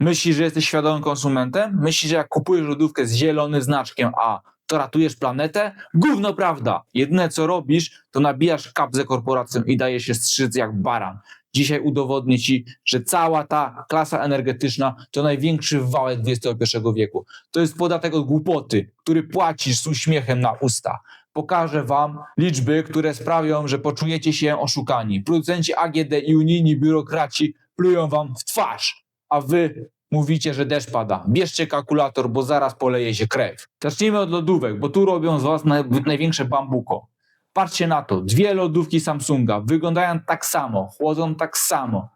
Myślisz, że jesteś świadomym konsumentem? Myślisz, że jak kupujesz lodówkę z zielonym znaczkiem A, to ratujesz planetę? Gówno prawda! Jedyne co robisz, to nabijasz kapzę korporacjom i dajesz się strzyc jak baran. Dzisiaj udowodnię Ci, że cała ta klasa energetyczna to największy wałek XXI wieku. To jest podatek od głupoty, który płacisz z uśmiechem na usta. Pokażę Wam liczby, które sprawią, że poczujecie się oszukani. Producenci AGD i unijni biurokraci plują Wam w twarz, a Wy mówicie, że deszcz pada. Bierzcie kalkulator, bo zaraz poleje się krew. Zacznijmy od lodówek, bo tu robią z Was naj- największe bambuko. Patrzcie na to, dwie lodówki Samsunga wyglądają tak samo, chłodzą tak samo,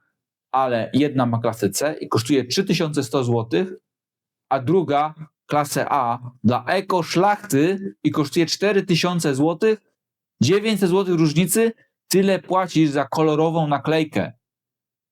ale jedna ma klasę C i kosztuje 3100 zł, a druga klasę A dla eko szlachty i kosztuje 4000 zł, 900 zł różnicy, tyle płacisz za kolorową naklejkę.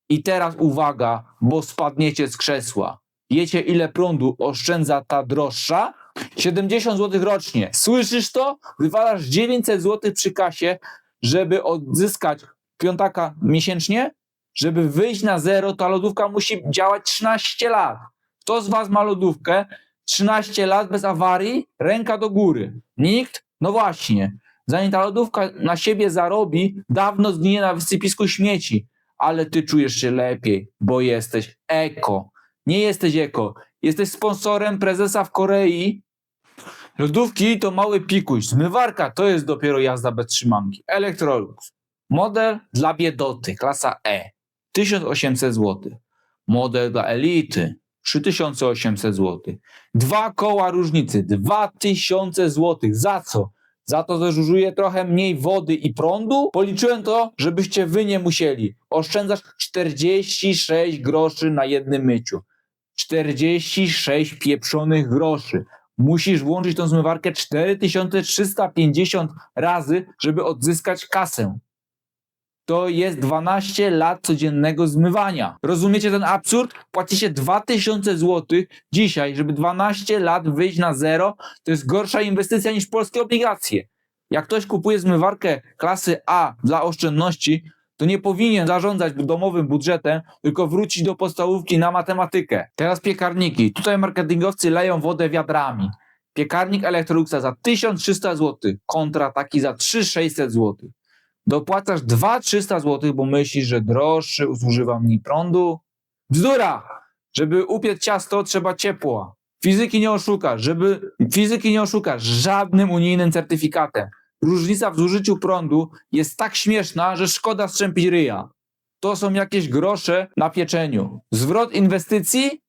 I teraz uwaga, bo spadniecie z krzesła. Wiecie ile prądu oszczędza ta droższa? 70 zł rocznie. Słyszysz to? Wywalasz 900 zł przy kasie, żeby odzyskać piątaka miesięcznie? Żeby wyjść na zero, ta lodówka musi działać 13 lat. Kto z Was ma lodówkę 13 lat bez awarii? Ręka do góry. Nikt? No właśnie. Zanim ta lodówka na siebie zarobi, dawno zginie na wysypisku śmieci. Ale ty czujesz się lepiej, bo jesteś eko. Nie jesteś eko. Jesteś sponsorem prezesa w Korei. Lodówki to mały pikuś. Zmywarka to jest dopiero jazda bez trzymanki. Electrolux. Model dla biedoty, klasa E. 1800 zł. Model dla elity. 3800 zł. Dwa koła różnicy. 2000 zł. Za co? Za to, że zużyje trochę mniej wody i prądu? Policzyłem to, żebyście wy nie musieli. Oszczędzasz 46 groszy na jednym myciu. 46 pieprzonych groszy. Musisz włączyć tą zmywarkę 4350 razy, żeby odzyskać kasę. To jest 12 lat codziennego zmywania. Rozumiecie ten absurd? Płacicie 2000 zł dzisiaj, żeby 12 lat wyjść na zero. To jest gorsza inwestycja niż polskie obligacje. Jak ktoś kupuje zmywarkę klasy A dla oszczędności, to nie powinien zarządzać domowym budżetem, tylko wrócić do podstawówki na matematykę. Teraz piekarniki. Tutaj marketingowcy leją wodę wiadrami. Piekarnik Electroluxa za 1300 zł kontra taki za 3600 zł. Dopłacasz 2300 zł, bo myślisz, że droższy zużywa mniej prądu? Bzdura! Żeby upiec ciasto trzeba ciepła. Fizyki nie oszukasz, żeby fizyki nie oszukasz żadnym unijnym certyfikatem. Różnica w zużyciu prądu jest tak śmieszna, że szkoda strzępić ryja. To są jakieś grosze na pieczeniu. Zwrot inwestycji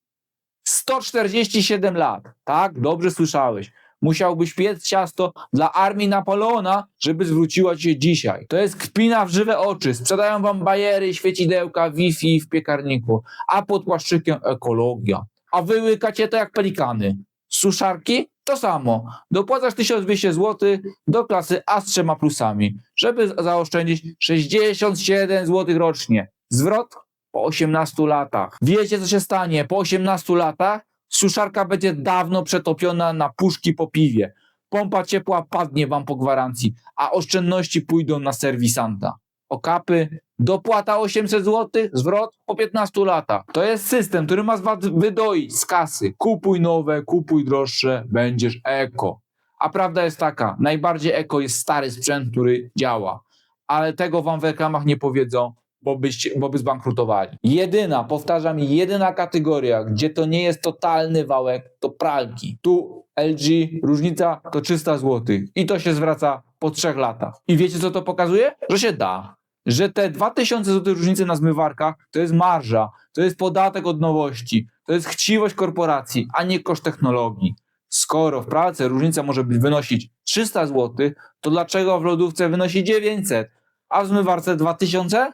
147 lat. Tak, dobrze słyszałeś. Musiałbyś piec ciasto dla armii Napoleona, żeby zwróciła ci się dzisiaj. To jest kpina w żywe oczy. Sprzedają wam bajery, świecidełka, Wi-Fi w piekarniku, a pod płaszczykiem ekologia. A wy łykacie to jak pelikany. Suszarki? To samo. Dopłacasz 1200 zł do klasy A z trzema plusami, żeby zaoszczędzić 67 zł rocznie. Zwrot po 18 latach. Wiecie, co się stanie po 18 latach? Suszarka będzie dawno przetopiona na puszki po piwie. Pompa ciepła padnie wam po gwarancji, a oszczędności pójdą na serwisanta. Okapy, dopłata 800 zł, zwrot po 15 latach. To jest system, który ma was wydoić z kasy. Kupuj nowe, kupuj droższe, będziesz eko. A prawda jest taka, najbardziej eko jest stary sprzęt, który działa. Ale tego wam w reklamach nie powiedzą, bo, byście, bo by zbankrutowali. Jedyna, powtarzam, jedyna kategoria, gdzie to nie jest totalny wałek, to pralki. Tu LG, różnica to 300 zł i to się zwraca po trzech latach. I wiecie co to pokazuje? Że się da. Że te 2000 zł różnicy na zmywarkach to jest marża, to jest podatek od nowości, to jest chciwość korporacji, a nie koszt technologii. Skoro w pralce różnica może być wynosić 300 zł, to dlaczego w lodówce wynosi 900, a w zmywarce 2000?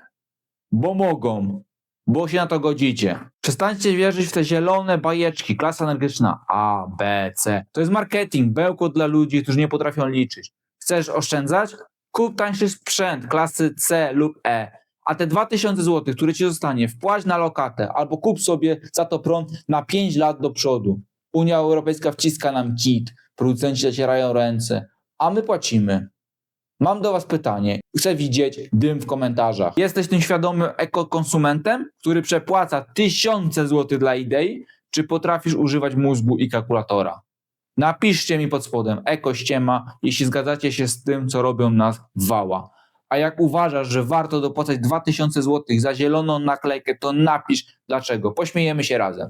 Bo mogą, bo się na to godzicie. Przestańcie wierzyć w te zielone bajeczki, klasa energetyczna A, B, C. To jest marketing, bełko dla ludzi, którzy nie potrafią liczyć. Chcesz oszczędzać? Kup tańszy sprzęt klasy C lub E. A te 2000 zł, które ci zostanie, wpłać na lokatę albo kup sobie za to prąd na 5 lat do przodu. Unia Europejska wciska nam kit, producenci zacierają ręce, a my płacimy. Mam do Was pytanie. Chcę widzieć dym w komentarzach. Jesteś tym świadomym ekokonsumentem, który przepłaca tysiące złotych dla idei, czy potrafisz używać mózgu i kalkulatora? Napiszcie mi pod spodem ekościema, jeśli zgadzacie się z tym, co robią nas wała. A jak uważasz, że warto dopłacać 2000 zł za zieloną naklejkę, to napisz dlaczego. Pośmiejemy się razem.